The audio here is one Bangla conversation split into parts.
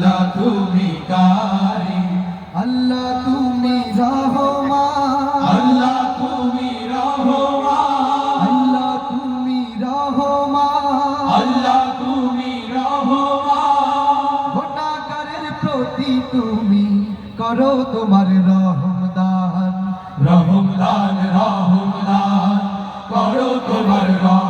আল্লাহ তুমি কারিম আল্লাহ তুমি রহমান। আল্লাহ তুমি রহমান। আল্লাহ তুমি রহমান। আল্লাহ তুমি রহমান। গোটাকারের প্রতি তুমি করো তোমার রহমদান। রহমদান রহমদান। করো তোমার রহমদান।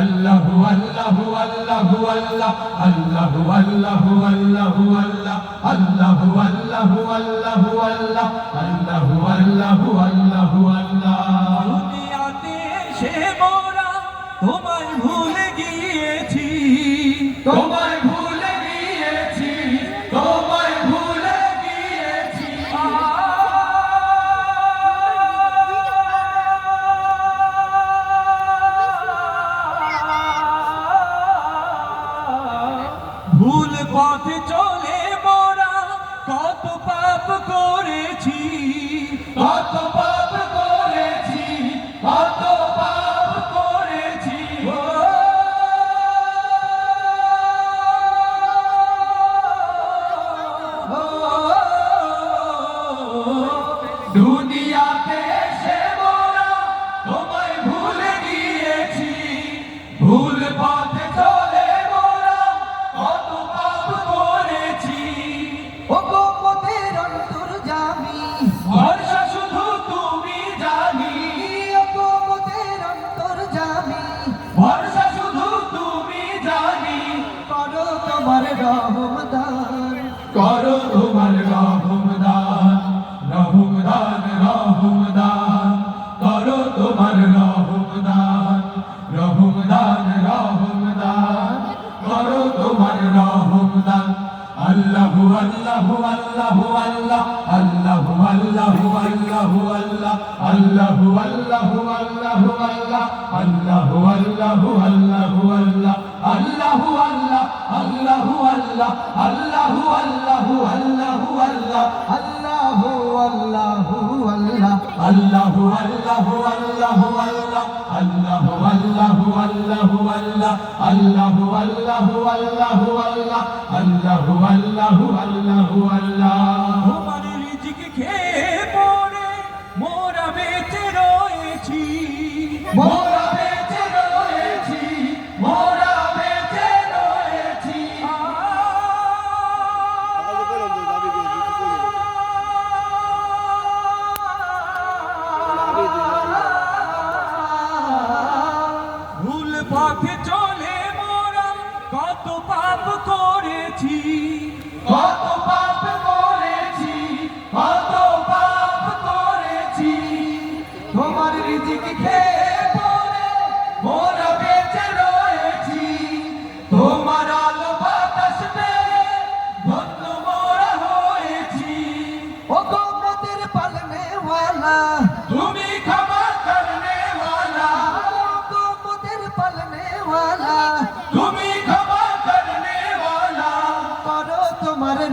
আল্লাহ আল্লাহ আল্লাহ আল্লাহ আল্লাহ আল্লাহ আল্লাহ আল্লাহ আল্লাহ আল্লাহ আল্লাহ আল্লাহ আল্লাহ আল্লাহ আল্লাহু দুনিয়াতে সে মোরা তোমায় ভুলে গিয়েছি। তোমায় পথে চলে মোরা কত পাপ করেছি। আল্লাহু আল্লাহ আল্লাহু আল্লাহু আল্লাহু আল্লাহ আল্লাহু আল্লাহু আল্লাহু আল্লাহ আল্লাহু আল্লাহু আল্লাহু আল্লাহ আল্লাহু আল্লাহ আল্লাহু আল্লাহ আল্লাহু আল্লাহু আল্লাহু আল্লাহ আল্লাহু আল্লাহু আল্লাহ আল্লাহু আল্লাহু আল্লাহু আল্লাহ আল্লাহু আল্লাহু আল্লাহু আল্লাহ আল্লাহু আল্লাহু আল্লাহু আল্লাহ আল্লাহু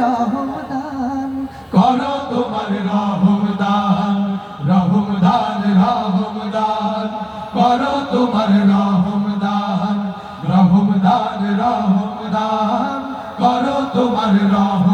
রহমদান। করো তোমার রহমদান রহমদান রহমদান। করো তোমার রহমদান রহমদান রহমদান। করো তোমার রহমদান।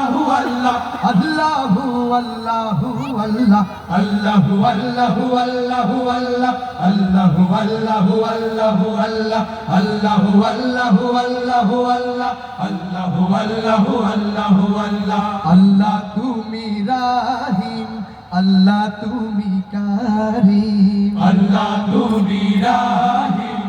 అల్లాహు అల్లా అల్లాహు అల్లాహు అల్లా అల్లాహు అల్లాహు అల్లాహు అల్లా అల్లాహు అల్లాహు అల్లాహు అల్లా అల్లాహు అల్లాహు అల్లాహు అల్లా అల్లాహు అల్లాహు అల్లాహు అల్లా అల్లా తుమి రాహిం అల్లా తుమి కారీం అల్లా తుమి రాహిం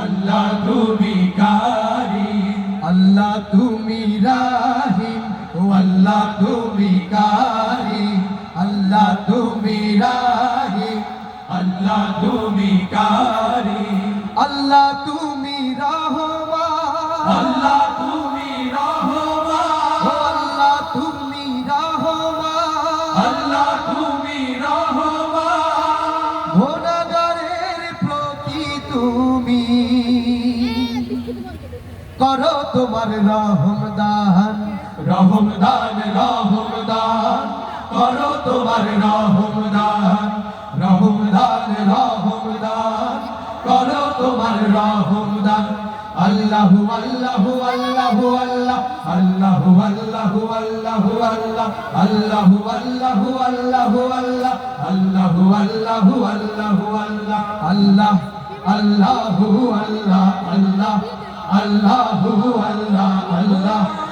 అల్లా తుమి కారీం अल्लाह तुमी राहिम ও আল্লাহ তুমি কারিম আল্লাহ তুমি রাহিম আল্লাহ তুমি কারিম আল্লাহ তুমি রহমান আল্লাহ তুমি রহমান ও আল্লাহ তুমি রহমান আল্লাহ তুমি রহমান। গুণাগারের প্রতি তুমি করো তোমার রহমদান রহমদান রহমদান করো তোমার রহমদান রহমদান রহমদান করো তোমার রহমদান আল্লাহু আল্লাহু আল্লাহু, আল্লাহ, আল্লাহু আল্লাহু আল্লাহু, আল্লাহ, আল্লাহু আল্লাহু আল্লাহু, আল্লাহ, আল্লাহু আল্লাহু আল্লাহু, আল্লাহ আল্লাহ, আল্লাহু, আল্লাহ আল্লাহ, আল্লাহু, আল্লাহ আল্লাহ, আল্লাহু